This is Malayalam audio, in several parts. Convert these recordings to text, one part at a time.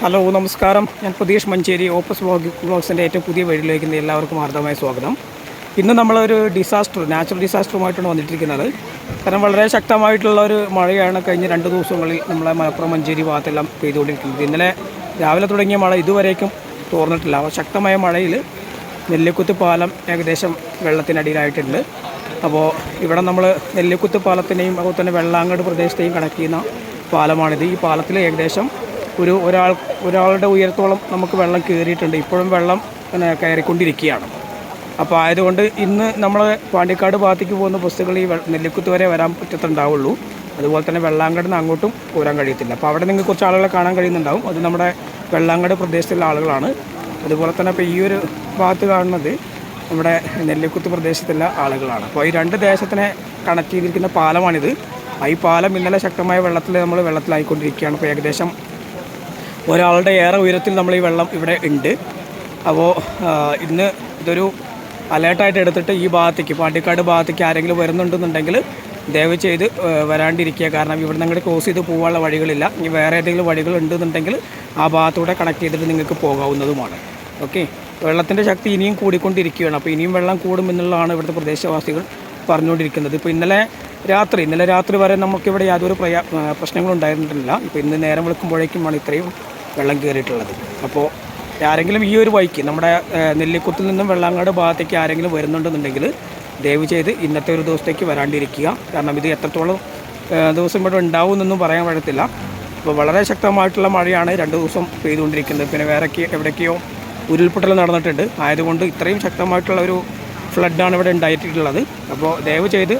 ഹലോ നമസ്കാരം. ഞാൻ പ്രതീഷ് മഞ്ചേരി ഓപ്പസ് ബ്ലോഗ് ബ്ലോഗ്സിന്റെ ഏറ്റവും പുതിയ വഴിയിലേക്ക് എല്ലാവർക്കും ആർദ്ദമായ സ്വാഗതം. ഇന്ന് നമ്മളൊരു ഡിസാസ്റ്റർ നാച്ചുറൽ ഡിസാസ്റ്ററുമായിട്ടാണ് വന്നിട്ടിരിക്കുന്നത്. കാരണം വളരെ ശക്തമായിട്ടുള്ള ഒരു മഴയാണ് കഴിഞ്ഞ രണ്ട് ദിവസങ്ങളിൽ നമ്മളെ മലപ്പുറം മഞ്ചേരി ഭാഗത്തെല്ലാം പെയ്തുകൊണ്ടിരിക്കുന്നത്. ഇന്നലെ രാവിലെ തുടങ്ങിയ മഴ ഇതുവരേക്കും തോർന്നിട്ടില്ല. ശക്തമായ മഴയിൽ നെല്ലിക്കുത്ത് പാലം ഏകദേശം വെള്ളത്തിനടിയിലായിട്ടുണ്ട്. അപ്പോൾ ഇവിടെ നമ്മൾ നെല്ലിക്കുത്ത് പാലത്തിനെയും അതുപോലെ തന്നെ വെള്ളാങ്കട് പ്രദേശത്തെയും കണക്ട് ചെയ്യുന്ന പാലമാണിത്. ഈ പാലത്തിൽ ഏകദേശം ഒരു ഒരാൾ ഒരാളുടെ ഉയരത്തോളം നമുക്ക് വെള്ളം കയറിയിട്ടുണ്ട് ഇപ്പോഴും വെള്ളം പിന്നെ കയറിക്കൊണ്ടിരിക്കുകയാണ്. അപ്പോൾ ആയതുകൊണ്ട് ഇന്ന് നമ്മൾ പാണ്ടിക്കാട് ഭാഗത്തേക്ക് പോകുന്ന ബസ്സുകൾ ഈ നെല്ലിക്കുത്ത് വരെ വരാൻ പറ്റത്തുണ്ടാവുള്ളൂ. അതുപോലെ തന്നെ വെള്ളാങ്കട് നിന്ന് അങ്ങോട്ടും പോരാൻ കഴിയത്തില്ല. അപ്പോൾ അവിടെ നിങ്ങൾക്ക് കുറച്ച് ആളുകളെ കാണാൻ കഴിയുന്നുണ്ടാവും. അത് നമ്മുടെ വെള്ളാങ്കട് പ്രദേശത്തുള്ള ആളുകളാണ്. അതുപോലെ തന്നെ ഇപ്പോൾ ഈ ഒരു ഭാഗത്ത് കാണുന്നത് നമ്മുടെ നെല്ലിക്കുത്ത് പ്രദേശത്തുള്ള ആളുകളാണ്. അപ്പോൾ ഈ രണ്ട് ദേശത്തിനെ കണക്ട് ചെയ്തിരിക്കുന്ന പാലമാണിത്. ഈ പാലം ഇന്നലെ ശക്തമായ വെള്ളത്തിൽ നമ്മൾ വെള്ളത്തിലായിക്കൊണ്ടിരിക്കുകയാണ്. ഇപ്പോൾ ഏകദേശം ഒരാളുടെ ഏറെ ഉയരത്തിൽ നമ്മൾ ഈ വെള്ളം ഇവിടെ ഉണ്ട്. അപ്പോൾ ഇന്ന് ഇതൊരു അലേർട്ടായിട്ട് എടുത്തിട്ട് ഈ ഭാഗത്തേക്ക് പാണ്ടിക്കാട് ഭാഗത്തേക്ക് ആരെങ്കിലും വരുന്നുണ്ടെന്നുണ്ടെങ്കിൽ ദയവ് ചെയ്ത് വരാണ്ടിരിക്കുക. കാരണം ഇവിടെ നിന്ന് ക്രോസ് ചെയ്ത് പോകാനുള്ള വഴികളില്ല. ഇനി വേറെ ഏതെങ്കിലും വഴികൾ ഉണ്ടെന്നുണ്ടെങ്കിൽ ആ ഭാഗത്തൂടെ കണക്ട് ചെയ്തിട്ട് നിങ്ങൾക്ക് പോകാവുന്നതുമാണ്. ഓക്കെ വെള്ളത്തിന്റെ ശക്തി ഇനിയും കൂടിക്കൊണ്ടിരിക്കുകയാണ്. അപ്പോൾ ഇനിയും വെള്ളം കൂടും എന്നുള്ളതാണ് ഇവിടുത്തെ പ്രദേശവാസികൾ പറഞ്ഞുകൊണ്ടിരിക്കുന്നത്. ഇപ്പോൾ ഇന്നലെ രാത്രി ഇന്നലെ രാത്രി വരെ നമുക്കിവിടെ യാതൊരു പ്രയാ ഉണ്ടായിരുന്നില്ല ഇപ്പോൾ ഇന്ന് നേരം വിളിക്കുമ്പോഴേക്കുമാണ് ഇത്രയും വെള്ളം കയറിയിട്ടുള്ളത്. അപ്പോൾ ആരെങ്കിലും ഈ ഒരു വഴിക്ക് നമ്മുടെ നെല്ലിക്കുത്തിൽ നിന്നും വെള്ളാങ്ങാട് ഭാഗത്തേക്ക് ആരെങ്കിലും വരുന്നുണ്ടെന്നുണ്ടെങ്കിൽ ദയവ് ചെയ്ത് ഇന്നത്തെ ഒരു ദിവസത്തേക്ക് വരാണ്ടിരിക്കുക. കാരണം ഇത് എത്രത്തോളം ദിവസം ഇവിടെ ഉണ്ടാവുമെന്നൊന്നും പറയാൻ പറ്റത്തില്ല അപ്പോൾ വളരെ ശക്തമായിട്ടുള്ള മഴയാണ് രണ്ട് ദിവസം പെയ്തുകൊണ്ടിരിക്കുന്നത്. പിന്നെ വേറെ എവിടേക്കോ ഉരുൾപൊട്ടൽ നടന്നിട്ടുണ്ട്. ആയതുകൊണ്ട് ഇത്രയും ശക്തമായിട്ടുള്ള ഒരു ഫ്ലഡാണ് ഇവിടെ ഉണ്ടായിട്ടുള്ളത്. അപ്പോൾ ദയവ് ചെയ്ത്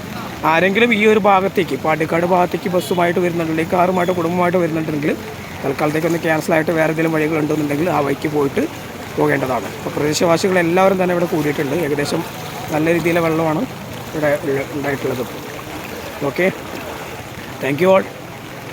ആരെങ്കിലും ഈ ഒരു ഭാഗത്തേക്ക് പാണ്ടിക്കാട് ഭാഗത്തേക്ക് ബസ്സുമായിട്ട് വരുന്നുണ്ടെങ്കിൽ കാറുമായിട്ട് കുടുംബമായിട്ട് വരുന്നുണ്ടെങ്കിൽ തൽക്കാലത്തേക്ക് ഒന്ന് ക്യാൻസലായിട്ട് വേറെ എന്തെങ്കിലും വഴികൾ ഉണ്ടെന്നുണ്ടെങ്കിൽ ആ വഴിക്ക് പോയിട്ട് പോകേണ്ടതാണ്. അപ്പോൾ പ്രദേശവാസികൾ എല്ലാവരും തന്നെ ഇവിടെ കൂടിയിട്ടുണ്ട്. ഏകദേശം നല്ല രീതിയിലെ വെള്ളമാണ് ഇവിടെ ഉണ്ടായിട്ടുള്ളത്. Okay thank you all